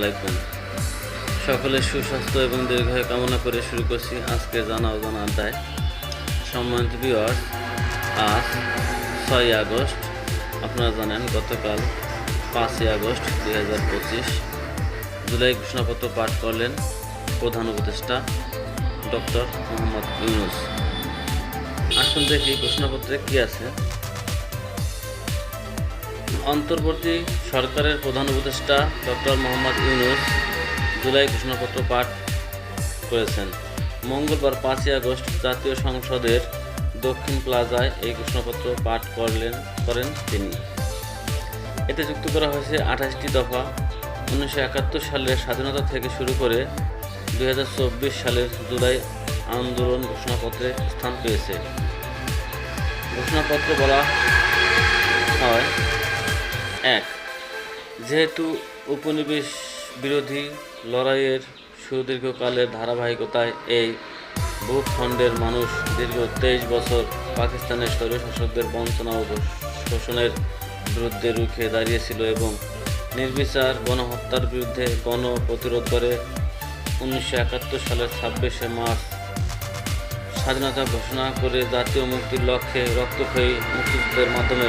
আলাইকুম। সকলের সুস্বাস্থ্য এবং দীর্ঘায় কামনা করে শুরু করছি আজকে জানা অজানা আড্ডায়। সম্মানিত ভিউয়ার্স আজ ছয় আগস্ট, আপনারা জানেন গতকাল পাঁচই আগস্ট দুই হাজার পঁচিশ, জুলাই ঘোষণাপত্র পাঠ করলেন প্রধান উপদেষ্টা ডক্টর মোহাম্মদ ইউনুস। আসুন দেখি ঘোষণাপত্রে কী আছে। অন্তর্বর্তী সরকারের প্রধান উপদেষ্টা ডক্টর মোহাম্মদ ইউনুস জুলাই ঘোষণাপত্র পাঠ করেছেন। মঙ্গলবার পাঁচই আগস্ট জাতীয় সংসদের দক্ষিণ প্লাজায় এই ঘোষণাপত্র পাঠ করলেন, করেন তিনি। এতে যুক্ত করা হয়েছে আঠাশটি দফা। উনিশশো একাত্তর সালের স্বাধীনতা থেকে শুরু করে দুই সালের জুলাই আন্দোলন ঘোষণাপত্রে স্থান পেয়েছে। ঘোষণাপত্র বলা হয় এক, যেহেতু উপনিবেশ বিরোধী লড়াইয়ের সুদীর্ঘকালের ধারাবাহিকতায় এই ভূখণ্ডের মানুষ দীর্ঘ তেইশ বছর পাকিস্তানের স্বৈরশাসকদের বঞ্চনা ও শোষণের বিরুদ্ধে রুখে দাঁড়িয়েছিল এবং নির্বিচার গণহত্যার বিরুদ্ধে গণ প্রতিরোধ করে উনিশশো একাত্তর সালের ছাব্বিশে মার্চ স্বাধীনতা ঘোষণা করে জাতীয় মুক্তির লক্ষ্যে রক্তক্ষয়ী মুক্তিযুদ্ধের মাধ্যমে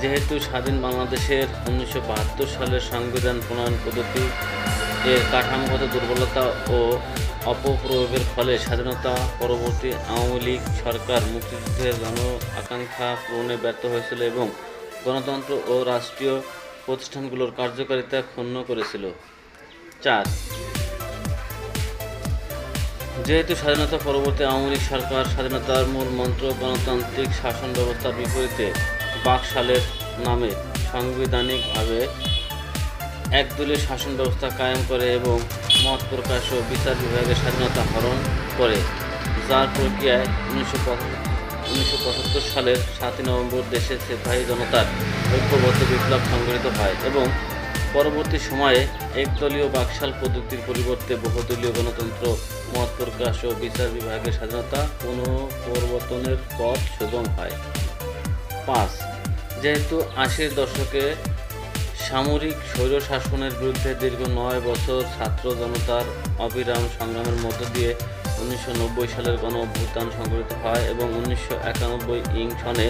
যেহেতু স্বাধীন বাংলাদেশের উনিশশো বাহাত্তর সালের সংবিধান প্রণয়ন পদ্ধতি এর কাঠামোগত দুর্বলতা ও অপপ্রয়োগের ফলে স্বাধীনতা পরবর্তী আওয়ামী লীগ সরকার মুক্তিযুদ্ধের জন আকাঙ্ক্ষা পূরণে ব্যর্থ হয়েছিল এবং গণতন্ত্র ও রাষ্ট্রীয় প্রতিষ্ঠানগুলোর কার্যকারিতা ক্ষুণ্ণ করেছিল। চার। যেহেতু স্বাধীনতা পরবর্তী আওয়ামী লীগ সরকার স্বাধীনতার মূল মন্ত্র গণতান্ত্রিক শাসন ব্যবস্থার বিপরীতে বাকশালের নামে সাংবিধানিকভাবে একদলীয় শাসন ব্যবস্থা কায়েম করে এবং মত প্রকাশ ও বিচার বিভাগের স্বাধীনতা হরণ করে, যার প্রক্রিয়ায় উনিশশো উনিশশো সালের সাতই নভেম্বর দেশের সিপাহী জনতার ঐক্যবদ্ধ বিপ্লব সংঘটিত হয় এবং পরবর্তী সময়ে একদলীয় বাকশাল পদ্ধতির পরিবর্তে বহুদলীয় গণতন্ত্র, মত প্রকাশ ও বিচার বিভাগের স্বাধীনতা পুনঃপ্রবর্তনের পথ সুগম হয়। পাঁচ যেহেতু আশির দশকে সামরিক স্বৈর শাসনের বিরুদ্ধে দীর্ঘ নয় বছর ছাত্র জনতার অবিরাম সংগ্রামের মধ্য দিয়ে উনিশশো নব্বই সালের গণ অভ্যুত্থান সংঘটিত হয় এবং উনিশশো একানব্বই ইং সনে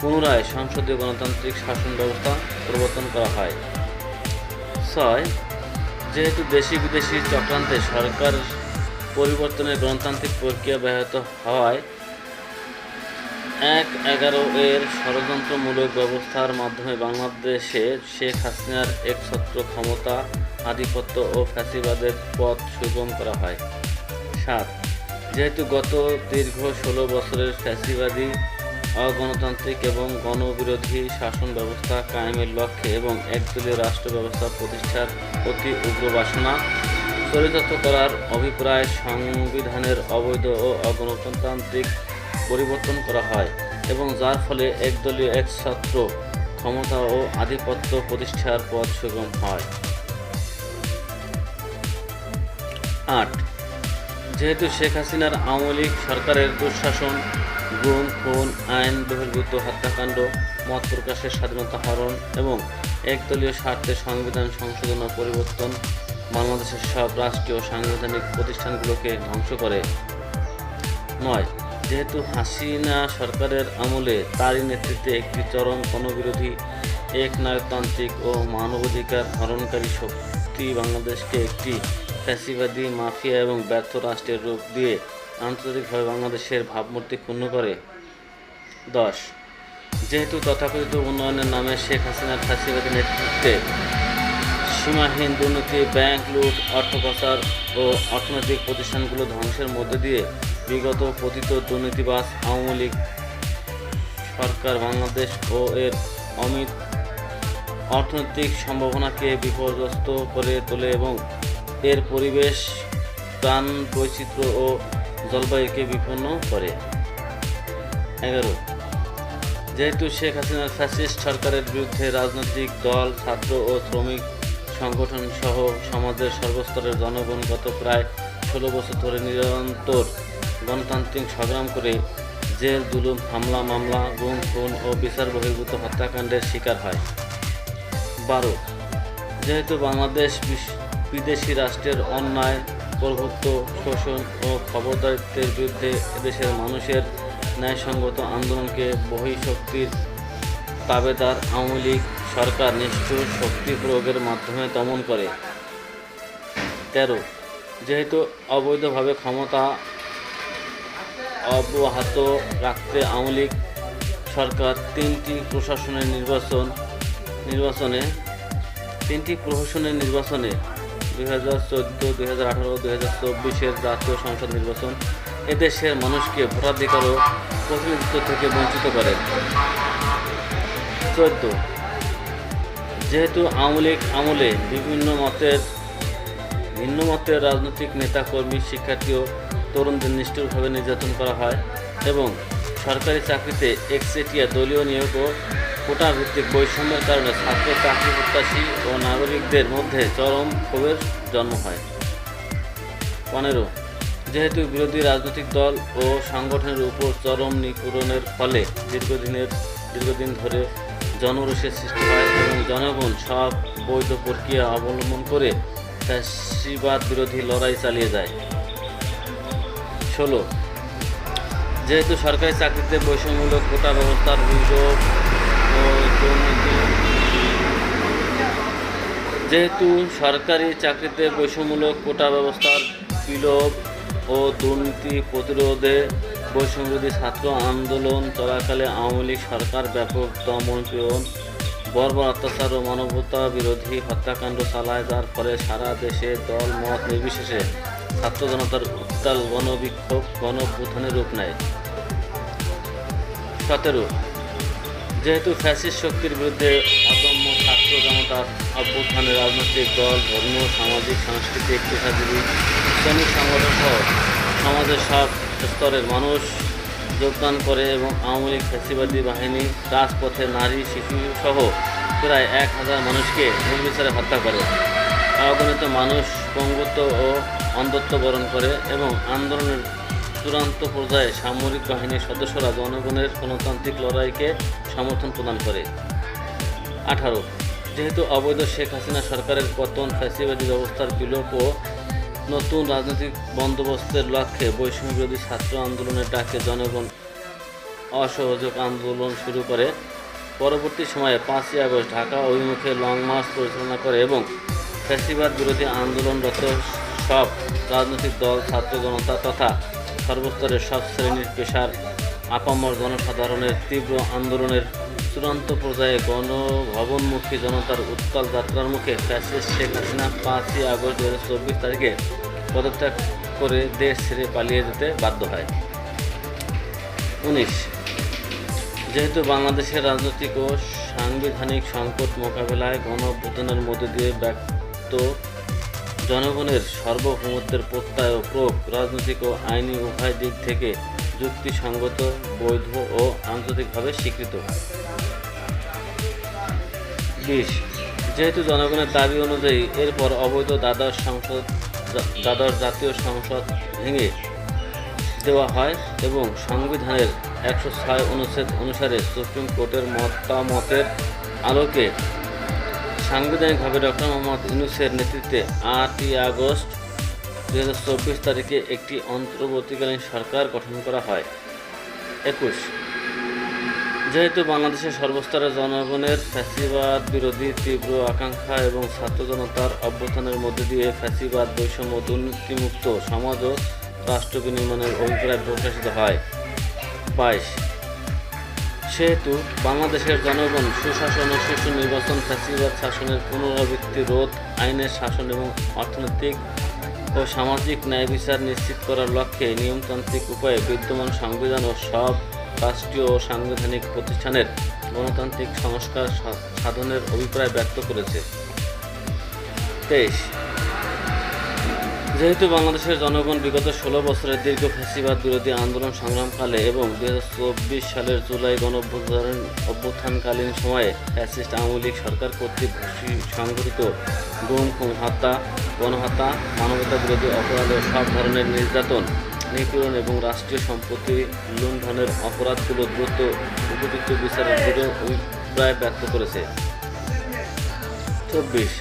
পুনরায় সংসদীয় গণতান্ত্রিক শাসন ব্যবস্থা প্রবর্তন করা হয়। ছয়, যেহেতু দেশি বিদেশি চক্রান্তে সরকার পরিবর্তনের গণতান্ত্রিক প্রক্রিয়া ব্যাহত হওয়ায় এক এগারো এর ষড়যন্ত্রমূলক ব্যবস্থার মাধ্যমে বাংলাদেশে শেখ হাসিনার একছত্র ক্ষমতা, আধিপত্য ও ফ্যাসিবাদের পথ সুগম করা হয়। সাত, যেহেতু গত দীর্ঘ ষোলো বছরের ফ্যাসিবাদী, অগণতান্ত্রিক এবং গণবিরোধী শাসন ব্যবস্থা কায়েমের লক্ষ্যে এবং একদলীয় রাষ্ট্র ব্যবস্থা প্রতিষ্ঠার অতি উগ্র বাসনা, চরিতার্থ করার অভিপ্রায় সংবিধানের অবৈধ ও অগণতান্ত্রিক পরিবর্তন করা হয় এবং যার ফলে একদলীয়, একছত্র ক্ষমতা ও আধিপত্য প্রতিষ্ঠার পথ সুগম হয়। আট, যেহেতু শেখ হাসিনার আওয়ামী লীগ সরকারের দুঃশাসন, গুম, খুন আইন বহির্ভূত হত্যাকাণ্ড, মত প্রকাশের স্বাধীনতা হরণ এবং একদলীয় স্বার্থে সংবিধান সংশোধন ও পরিবর্তন বাংলাদেশের সব রাষ্ট্রীয় সাংবিধানিক প্রতিষ্ঠানগুলোকে ধ্বংস করে। নয় যেহেতু হাসিনা সরকারের আমলে তারই নেতৃত্বে একটি চরম গণবিরোধী, একনায়কতান্ত্রিক ও মানবাধিকার হরণকারী শক্তি বাংলাদেশকে একটি ফ্যাসিবাদী, মাফিয়া এবং ব্যর্থ রাষ্ট্রের রূপ দিয়ে আন্তর্জাতিকভাবে বাংলাদেশের ভাবমূর্তি ক্ষুণ্ণ করে। দশ, যেহেতু তথাকথিত উন্নয়নের নামে শেখ হাসিনার ফ্যাসিবাদী নেতৃত্বে সীমাহীন দুর্নীতি, ব্যাংক লুট, অর্থ ও অর্থনৈতিক প্রতিষ্ঠানগুলো ধ্বংসের মধ্যে দিয়ে বিগত পতিত দুর্নীতিবাজ আওয়ামী লীগ সরকার বাংলাদেশ ও এর অমিত অর্থনৈতিক সম্ভাবনাকে বিপর্যস্ত করে তোলে এবং এর পরিবেশ, প্রাণ, বৈচিত্র্য ও জলবায়ুকে বিপন্ন করে। এগারো, যেহেতু শেখ হাসিনার ফ্যাসিস্ট সরকারের বিরুদ্ধে রাজনৈতিক দল, ছাত্র ও শ্রমিক সংগঠন সহ সমাজের সর্বস্তরের জনগণ গত প্রায় ষোলো বছর ধরে নিরন্তর গণতান্ত্রিক সংগ্রাম করে জেল দুলুম হামলা, মামলা, গুম, খুন ও বিচার বহির্ভূত হত্যাকাণ্ডের শিকার হয়। বারো, যেহেতু বাংলাদেশ বিদেশি রাষ্ট্রের অন্যায়, প্রভুত্ব, শোষণ ও খবরদারিত্বের বিরুদ্ধে এদেশের মানুষের ন্যায়সঙ্গত আন্দোলনকে বহিঃশক্তির তাবেদার আওয়ামী লীগ সরকার নিষ্ঠুর শক্তি প্রয়োগের মাধ্যমে দমন করে। তেরো, যেহেতু অবৈধভাবে ক্ষমতা অব্যাহত রাখতে আওয়ামী সরকার তিনটি প্রশাসনের নির্বাচন, নির্বাচনে, তিনটি প্রশাসনের নির্বাচনে দুই হাজার চোদ্দ, দুই হাজার আঠারো, দুই হাজার চব্বিশের জাতীয় সংসদ নির্বাচন এদেশের মানুষকে ভোটাধিকার ও প্রতিনিধিত্ব থেকে বঞ্চিত করে। চোদ্দ। যেহেতু আওয়ামী লীগ আমলে বিভিন্ন মতের, ভিন্ন মতের রাজনৈতিক নেতাকর্মী, শিক্ষার্থী ও তরুণদের নিষ্ঠুরভাবে নির্যাতন করা হয় এবং সরকারি চাকরিতে একচেটিয়া দলীয় নিয়োগ ও কোটা ভিত্তিক বৈষম্যের কারণে ছাত্র চাকরি প্রত্যাশী ও নাগরিকদের মধ্যে চরম ক্ষোভের জন্ম হয়। পনেরো, যেহেতু বিরোধী রাজনৈতিক দল ও সংগঠনের উপর চরম নিপীড়নের ফলে দীর্ঘদিনের, দীর্ঘদিন ধরে জনরোষের সৃষ্টি হয় এবং জনগণ সব বৈধ প্রক্রিয়া অবলম্বন করে ফ্যাসিবাদ বিরোধী লড়াই চালিয়ে যায়। ষোলো যেহেতু সরকারি চাকরিতে বৈষম্যমূলক কোটা ব্যবস্থার অভিযোগ, ও দুর্নীতি, যেহেতু সরকারি চাকরিতে বৈষম্যমূলক কোটা ব্যবস্থার বিলোপ ও দুর্নীতি প্রতিরোধে বৈষম্যবিরোধী ছাত্র আন্দোলন চলাকালে আওয়ামী লীগ সরকার ব্যাপক দমন পীড়ন বর্বর অত্যাচার ও মানবতা বিরোধী হত্যাকাণ্ড চালায়, যার ফলে সারা দেশে দল মত নির্বিশেষে ছাত্র জনতার উত্তাল গণবিক্ষোভ গণভূথানের রূপ নেয়। সতেরো, যেহেতু ফ্যাসিস্ট শক্তির বিরুদ্ধে অদম্য ছাত্র জনতার অভ্যুত্থানে রাজনৈতিক দল, ধর্ম, সামাজিক, সাংস্কৃতিক পেশাজীবী শ্রমিক সংগঠন সহ সমাজের সব স্তরের মানুষ যোগদান করে এবং আওয়ামী লীগ ফ্যাসিবাদী বাহিনী, রাজপথে নারী, শিশু সহ প্রায় এক হাজার মানুষকে নির্বিচারে হত্যা করে। অগণিত মানুষ, পঙ্গুত্ব ও অন্ধত্ব বরণ করে এবং আন্দোলনের চূড়ান্ত পর্যায়ে সামরিক বাহিনীর সদস্যরা জনগণের গণতান্ত্রিক লড়াইকে সমর্থন প্রদান করে। আঠারো, যেহেতু অবৈধ শেখ হাসিনা সরকারের পতন ফ্যাসিবাদী ব্যবস্থার বিলোপ ও নতুন রাজনৈতিক বন্দোবস্তের লক্ষ্যে বৈষম্য বিরোধী ছাত্র আন্দোলনের ডাকে জনগণ অসহযোগ আন্দোলন শুরু করে, পরবর্তী সময়ে পাঁচই আগস্ট ঢাকা অভিমুখে লং মার্চ পরিচালনা করে এবং ফ্যাসিবাদ বিরোধী আন্দোলনরত সব রাজনৈতিক দল, ছাত্র জনতা তথা সর্বস্তরের সব শ্রেণির পেশার আপামর জনসাধারণের তীব্র আন্দোলনের চূড়ান্ত পর্যায়ে গণভবনমুখী জনতার উত্তাল যাত্রার মুখে ফ্যাসিস্ট শেখ হাসিনা পাঁচই আগস্ট দু হাজার চব্বিশ তারিখে পদত্যাগ করে দেশ ছেড়ে পালিয়ে যেতে বাধ্য হয়। উনিশ। যেহেতু বাংলাদেশের রাজনৈতিক ও সাংবিধানিক সংকট মোকাবেলায় গণ অভ্যুত্থানের মধ্যে দিয়ে ব্যক্ত জনগণের সার্বভৌমত্বের প্রত্যয় ও প্রয়োগ রাজনৈতিক ও আইনি উভয় দিক থেকে যুক্তিসঙ্গত, বৈধ ও আন্তর্জাতিকভাবে স্বীকৃত। বিশ, যেহেতু জনগণের দাবি অনুযায়ী এরপর অবৈধ দ্বাদশ সংসদ, দ্বাদশ জাতীয় সংসদ ভেঙে দেওয়া হয় এবং সংবিধানের একশো ছয় অনুচ্ছেদ অনুসারে সুপ্রিম কোর্টের মতামতের আলোকে সাংবিধানিকভাবে ডক্টর মোহাম্মদ ইউনুসের নেতৃত্বে আটই আগস্ট দু হাজার চব্বিশ তারিখে একটি অন্তর্বর্তীকালীন সরকার গঠন করা হয়। একুশ। যেহেতু বাংলাদেশের সর্বস্তরের জনগণের ফ্যাসিবাদ বিরোধী তীব্র আকাঙ্ক্ষা এবং ছাত্র জনতার অভ্যুত্থানের মধ্যে দিয়ে ফ্যাসিবাদ বৈষম্য দুর্নীতিমুক্ত সমাজ ও রাষ্ট্র বিনির্মাণের অভিপ্রায় প্রকাশিত হয়। বাইশ। সেহেতু বাংলাদেশের জনগণ সুশাসন ও সুষ্ঠু নির্বাচন, ফ্যাসিবাদ শাসনের পুনরাবৃত্তি রোধ, আইনের শাসন এবং অর্থনৈতিক ও সামাজিক ন্যায় বিচার নিশ্চিত করার লক্ষ্যে নিয়মতান্ত্রিক উপায়ে বিদ্যমান সংবিধান ও সব রাষ্ট্রীয় ও সাংবিধানিক প্রতিষ্ঠানের গণতান্ত্রিক সংস্কার সাধনের অভিপ্রায় ব্যক্ত করেছে। তেইশ যেহেতু বাংলাদেশের জনগণ বিগত ষোলো বছরের দীর্ঘ ফ্যাসিবাদ বিরোধী আন্দোলন সংগ্রামকালে এবং দু হাজার চব্বিশ সালের জুলাই গণঅভ্যুত্থান অভ্যুত্থানকালীন সময়ে ফ্যাসিস্ট আওয়ামী লীগ সরকার কর্তৃক সংঘটিত গুম, খুন, হত্যা, গণহত্যা, মানবতা বিরোধী অপরাধ সব ধরনের নির্যাতন, নিপীড়ন এবং রাষ্ট্রীয় সম্পত্তি লুণ্ঠনের অপরাধগুলো দ্রুত উপযুক্ত বিচারের দৃঢ় অভিপ্রায় ব্যক্ত করেছে। চব্বিশ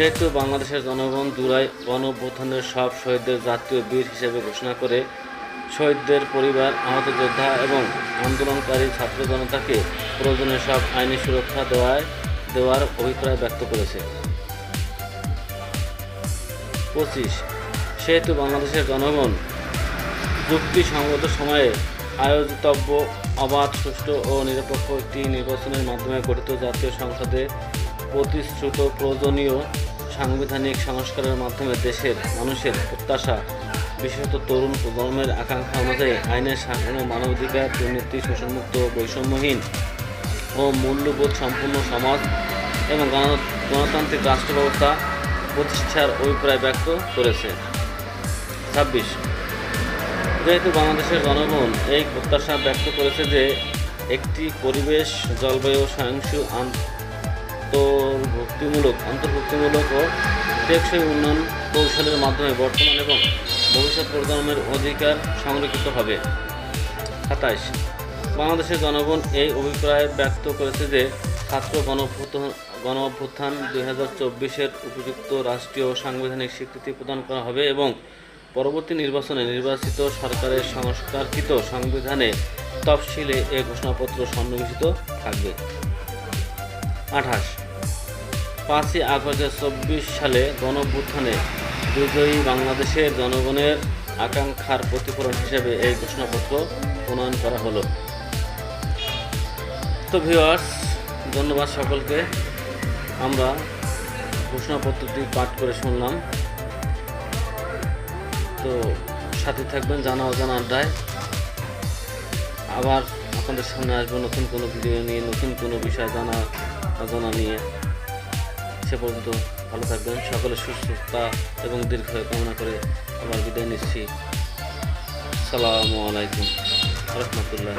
সেহেতু বাংলাদেশের জনগণ জুলাই গণ অভ্যুত্থানের সব শহীদদের জাতীয় বীর হিসেবে ঘোষণা করে শহীদদের পরিবার, আহত যোদ্ধা এবং আন্দোলনকারী ছাত্র জনতাকে প্রয়োজনীয় সব আইনি সুরক্ষা দেওয়ায় দেওয়ার অভিপ্রায় ব্যক্ত করেছে। পঁচিশ, সেহেতু বাংলাদেশের জনগণ যুক্তিসঙ্গত সময়ে আয়োজিতব্য অবাধ, সুষ্ঠু ও নিরপেক্ষ একটি নির্বাচনের মাধ্যমে গঠিত জাতীয় সংসদে প্রতিশ্রুত প্রয়োজনীয় সাংবিধানিক সংস্কারের মাধ্যমে দেশের মানুষের প্রত্যাশা, বিশেষত তরুণ প্রজন্মের আকাঙ্ক্ষা অনুযায়ী আইনের ও মানবাধিকার, দুর্নীতি, শোষণমুক্ত বৈষম্যহীন ও মূল্যবোধ সম্পূর্ণ সমাজ এবং গণতান্ত্রিক রাষ্ট্র ব্যবস্থা প্রতিষ্ঠার অভিপ্রায় ব্যক্ত করেছে। ছাব্বিশ। যেহেতু বাংলাদেশের জনগণ এই প্রত্যাশা ব্যক্ত করেছে যে একটি পরিবেশ, জলবায়ু সহিংসু অন্তর্ভুক্তিমূলক অন্তর্ভুক্তিমূলক ও টেকসই উন্নয়ন কৌশলের মাধ্যমে বর্তমান এবং ভবিষ্যৎ প্রজন্মের অধিকার সংরক্ষিত হবে। সাতাইশ। বাংলাদেশের জনগণ এই অভিপ্রায় ব্যক্ত করেছে যে, ছাত্র গণঅভ্যুত্থান গণ অভ্যুত্থান দুই হাজার চব্বিশের উপযুক্ত রাষ্ট্রীয় সাংবিধানিক স্বীকৃতি প্রদান করা হবে এবং পরবর্তী নির্বাচনে নির্বাচিত সরকারের সংস্কারকৃত সংবিধানে তফসিলে এ ঘোষণাপত্র সন্নিবেশিত থাকবে। আঠাশ। পাঁচই আগস্ট চব্বিশ সালে গণঅভ্যুত্থানে বিজয়ী বাংলাদেশের জনগণের আকাঙ্ক্ষার প্রতিফলন হিসেবে এই ঘোষণাপত্র প্রণয়ন করা হলো। তো ভিউয়ার্স ধন্যবাদ সকলকে। আমরা ঘোষণাপত্রটি পাঠ করে শুনলাম। তো সাথে থাকবেন জানা অজানা আড্ডায়। আবার আপনাদের সামনে আসব নতুন কোনো ভিডিও নিয়ে, নতুন কোনো বিষয় জানা কামনা নিয়ে সে পর্যন্ত ভালো থাকবেন। সকলে সুস্থতা এবং দীর্ঘ কামনা করে আবার বিদায় নিচ্ছি। সালামু আলাইকুম রহমতুল্লাহ